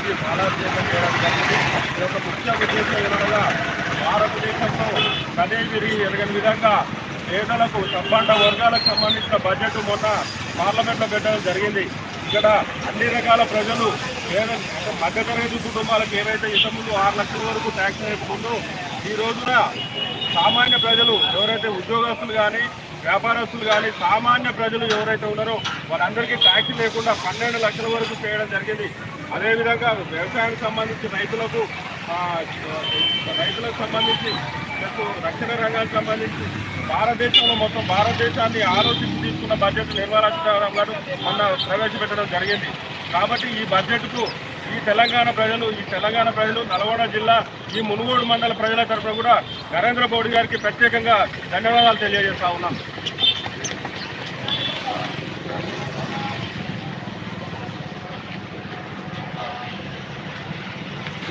గారికి పాలాభిషేకం చేయడం జరిగింది. ఈ యొక్క ముఖ్య ఉద్దేశం ఏమనగా భారతదేశంలో కదే విరిగి ఎరగని విధంగా పేదలకు సంబంధ వర్గాలకు సంబంధించిన బడ్జెట్ మొన్న పార్లమెంట్లో పెట్టడం జరిగింది. ఇక్కడ అన్ని రకాల ప్రజలు పేద మధ్యతరగతి కుటుంబాలకు ఏవైతే ఇంతకుముందు ఆరు లక్షల వరకు ట్యాక్స్ వేసుకుంటూ ఈ రోజున సామాన్య ప్రజలు ఎవరైతే ఉద్యోగస్తులు కానీ వ్యాపారస్తులు కానీ సామాన్య ప్రజలు ఎవరైతే ఉన్నారో వారందరికీ ట్యాక్స్ లేకుండా పన్నెండు లక్షల వరకు చేయడం జరిగింది. అదేవిధంగా వ్యవసాయానికి సంబంధించి రైతులకు రైతులకు సంబంధించి రక్షణ రంగానికి సంబంధించి భారతదేశంలో మొత్తం భారతదేశాన్ని ఆలోచించి తీసుకున్న బడ్జెట్ నిర్మలా సీతారామన్ గారు మొన్న ప్రవేశపెట్టడం జరిగింది. కాబట్టి ఈ బడ్జెట్కు ఈ తెలంగాణ ప్రజలు ఈ తెలంగాణ ప్రజలు నల్గొండ జిల్లా ఈ మునుగోడు మండల ప్రజల తరఫున కూడా నరేంద్ర మోడీ గారికి ప్రత్యేకంగా ధన్యవాదాలు తెలియజేస్తా ఉన్నాం.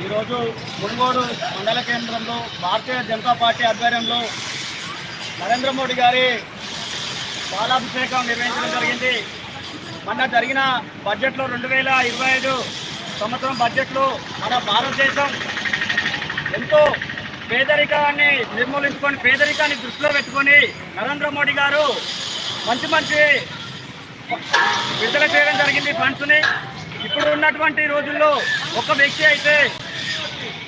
ఈరోజు మునుగోడు మండల కేంద్రంలో భారతీయ జనతా పార్టీ ఆధ్వర్యంలో నరేంద్ర మోడీ గారి పాలాభిషేకం నిర్వహించడం జరిగింది. మొన్న జరిగిన బడ్జెట్లో రెండు వేల ఇరవై ఐదు సంవత్సరం బడ్జెట్లో మన భారతదేశం ఎంతో పేదరికాన్ని నిర్మూలించుకొని పేదరికాన్ని దృష్టిలో పెట్టుకొని నరేంద్ర మోడీ గారు మంచి మంచి విడుదల చేయడం జరిగింది ఫండ్స్ని. ఇప్పుడు ఉన్నటువంటి రోజుల్లో ఒక వ్యక్తి అయితే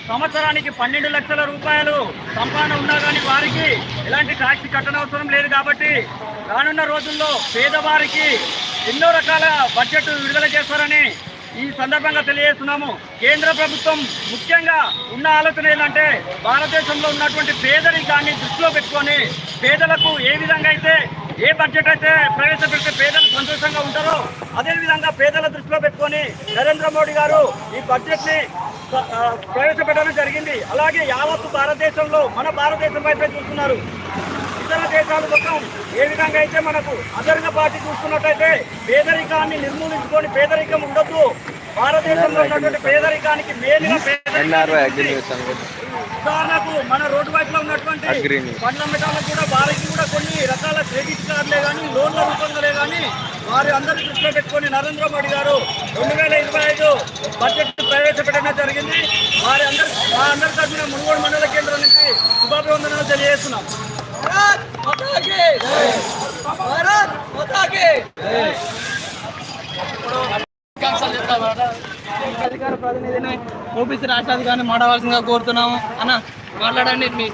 సంవత్సరానికి పన్నెండు లక్షల రూపాయలు సంపాదన ఉన్నా కానీ వారికి ఎలాంటి ట్యాక్స్ కట్టనవసరం లేదు కాబట్టి రానున్న రోజుల్లో పేదవారికి ఎన్నో రకాల బడ్జెట్ విడుదల చేస్తారని ఈ సందర్భంగా తెలియజేస్తున్నాము. కేంద్ర ప్రభుత్వం ముఖ్యంగా ఉన్న ఆలోచన ఏంటంటే భారతదేశంలో ఉన్నటువంటి పేదరికాన్ని దృష్టిలో పెట్టుకొని పేదలకు ఏ విధంగా అయితే ఏ బడ్జెట్ అయితే ప్రవేశపెడితే పేదలు సంతోషంగా ఉంటారో అదేవిధంగా పేదల దృష్టిలో పెట్టుకొని నరేంద్ర మోడీ గారు ఈ బడ్జెట్ని ప్రవేశపెట్టడం జరిగింది. అలాగే యావత్తు భారతదేశంలో మన భారతదేశం వైపే చూస్తున్నారు. ఇతర దేశాలు మొత్తం ఏ విధంగా అయితే మనకు అదర్గా పార్టీ చూస్తున్నట్టయితే పేదరికాన్ని నిర్మూలించుకొని పేదరికం ఉండొద్దు. భారతదేశంలో ఉన్నటువంటి పేదరికానికి పేదరికం ఉదాహరణకు మన రోడ్డు వైపులో ఉన్నటువంటి పండ్ల మిఠాలకు కూడా వారికి కూడా కొన్ని రకాల క్రెడిట్ కార్డులే కానీ లోన్ల రూపంలోనే కానీ వారి అందరి దృష్టిలో పెట్టుకొని నరేంద్ర మోడీ గారు రెండు వేల ఇరవై ఐదు బడ్జెట్ ప్రవేశపెట్టడం జరిగింది. వారి అందరి మా అందరి తరఫున మునుగోడు మండల కేంద్రం నుంచి శుభాభివందనలు తెలియజేస్తున్నాం. అధికార ప్రతినిధిని ఓబీసీ రాష్ట్రాధికారిని మాట్లాడాల్సిందిగా కోరుతున్నాము. అన్న మాట్లాడండి మీ